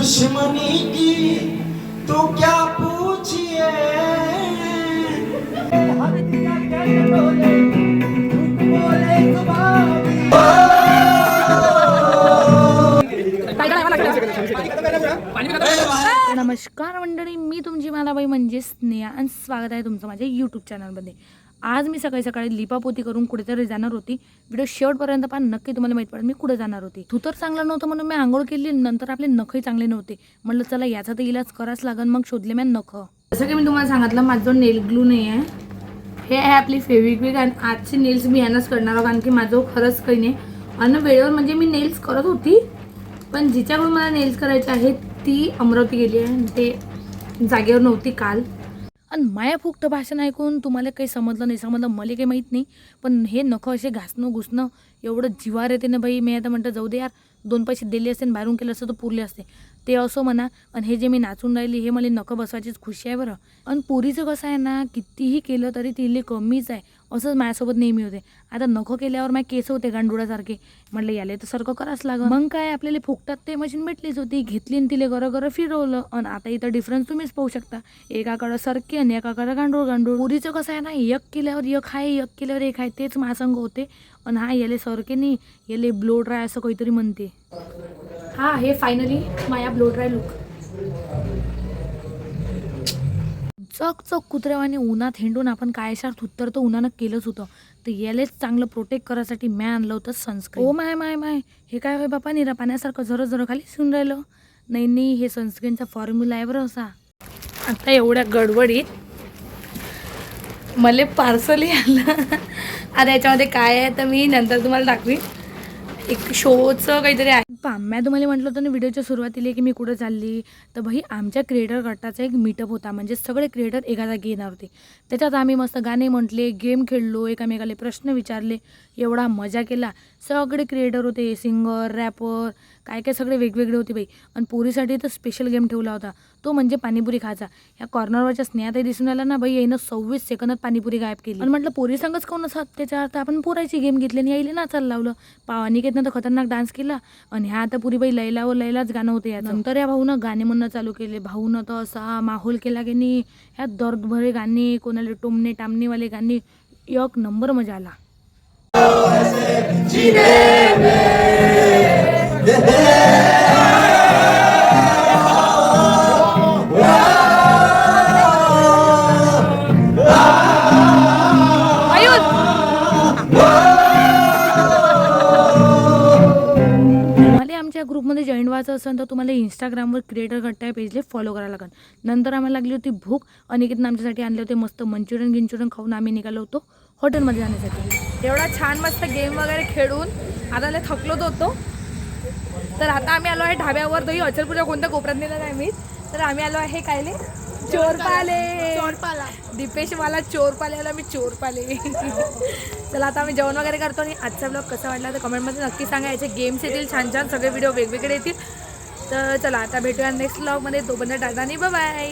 दुश्मनी की तो क्या पूछिए? नमस्कार मंडळी मी तुमची मालाबाई म्हणजे स्नेहा आणि स्वागत आहे तुमचं माझ्या यूट्यूब चॅनलमध्ये आज मी सकाळी सकाळी लिपापोती करून कुठेतरी जाणार होती. व्हिडिओ शेवटपर्यंत पण नक्की तुम्हाला माहीत पडेल मी कुठे जाणार होती. तू तर चांगलं नव्हतं म्हणून मी आंघोळ केली नंतर आपले नखही चांगले नव्हते. म्हणलं चला याचा तर इलाज करायच लागन मग शोधले मी नख. जसं की मी तुम्हाला सांगितलं माझं नेल ग्लू नाही आहे. हे आहे आपली फेविक्विक आणि आजचे नेल्स मी यांनाच करणार आहोत कारण की माझं खरंच काही नाही. आणि वेळेवर म्हणजे मी नेल्स करत होती पण जिच्याकडून मला नेल्स करायचे आहेत ती अमरावती गेली आहे. आणि ते जागेवर नव्हती काल. आणि माया फुकट भाषण ऐकून तुम्हाला काही समजलं नाही. समजलं मला काही माहीत नाही. पण हे नखं असे घासणं घुसणं एवढं जिवार येते ना बाई. मी आता म्हणतं जाऊ दे यार. दोन पैसे दिले असते आणि बाहेरून केलं असतं तर पुरले असते. ते असो म्हणा आणि हे जे मी नाचून राहिली हे मला नकं बसवायचीच खुशी आहे बरं. आणि पुरीचं कसं आहे ना कितीही केलं तरी तिले कमीच आहे. असंच माझ्यासोबत नेहमी होते. आता नखं केल्यावर माझे केस होते गांडुळासारखे. म्हटलं याले तर सारखं करावंच लागं मग काय आपल्याला फुकटात ते मशीन भेटलीच होती. घेतली आणि तिले गरं गरं फिरवलं. आणि आता इथं डिफरन्स तुम्हीच पाहू शकता. एकाकडं सरकी आणि एकाकडं गांडूळ गांडूळ. पुरीचं कसं आहे ना एक केल्यावर एक आहे एक केल्यावर एक आहे तेच महासंग होते. आणि हा याले सरके नाही याले ब्लो ड्राय असं काहीतरी म्हणते. हा हे फायनली माया ब्लो ड्राय लुक चक चक कुत्र्यावाने उन्हात हिंडून आपण काय उत्तर तर उन्हानं केलंच होतं. तर यालेच चांगलं प्रोटेक्ट करायसाठी मॅ आणलं होतं सनस्क्रीन ओ माय माय माय. हे काय होय बापा निरा पाण्यासारखं झरं झरं खाली शिवून राहिलं? नाही नाही हे सनस्क्रीनचा फॉर्म्युला आहे बरं असा. आता एवढ्या गडबडीत मला पार्सलही आलं आता याच्यामध्ये काय आहे तर मी नंतर तुम्हाला दाखवीन. एक शोचं काहीतरी आहे. पहा पाम्या तुम्हाला म्हटलं होतं ना व्हिडिओच्या सुरुवातीला की मी कुठं चालली. तर भाई आमच्या क्रिएटर गटाचा एक मीटअप होता. म्हणजे सगळे क्रिएटर एका जागी येणार होते. त्याच्यात आम्ही मस्त गाणे म्हटले गेम खेळलो एकामेकाला प्रश्न विचारले. एवढा मजा केला. सगळे क्रिएटर होते सिंगर रॅपर काय काय सगळे वेगवेगळे होते बाई आणि पोरीसाठी तर स्पेशल गेम ठेवला होता. तो म्हणजे पाणीपुरी खायचा. या कॉर्नरवरच्या स्नेहातही दिसून आला ना बाई यानं सव्वीस सेकंदात पाणीपुरी गायब केली. आणि म्हटलं पोरी सांगच कोण असतात? त्याच्या अर्थ आपण पोरायची गेम घेतली आणि यायला नाचायला लावलं. पा घेतनं तर खतरनाक डान्स केला. आणि ह्या आता पुरी बाई लैला व लैलाच गाणं होते या नंतर या भाऊनं गाणे म्हणणं चालू केले. भाऊनं तर असा माहोल केला की नाही ह्या दर्दभरे गाणे कोणाला टोमणे टामणेवाले गाणे एक नंबर मजा आला. ग्रुपमध्ये असेल तर तुम्हाला इंस्टाग्रामवर क्रिएटर घट्ट या पेजला फॉलो करायला लागेल. नंतर आम्हाला लागली होती भूक. अनिकेतनं आमच्यासाठी आणले होते मस्त मंचुरियन गिंचुरियन खाऊन आम्ही निघालो होतो हॉटेलमध्ये जाण्यासाठी. एवढा छान मस्त गेम वगैरे खेळून आता लय थकलोच होतो तर आता आम्ही आलो आहे ढाब्यावर. तरी अचलपूरच्या कोणत्या कोपऱ्यात नेलं नाही मी. तर आम्ही आलो आहे कायले चोरपाले. चोरपाला. दीपेश मला चोरपाल्याला मी चोरपाले. चला आता आम्ही जेवण वगैरे करतो आणि आजचा ब्लॉग कसा वाटला तर कमेंटमध्ये नक्की सांगा याचे गेम्स येतील छान छान सगळे व्हिडिओ वेगवेगळे येतील. तर चला आता भेटूया नेक्स्ट ब्लॉगमध्ये तोपर्यंत टाटा आणि बाय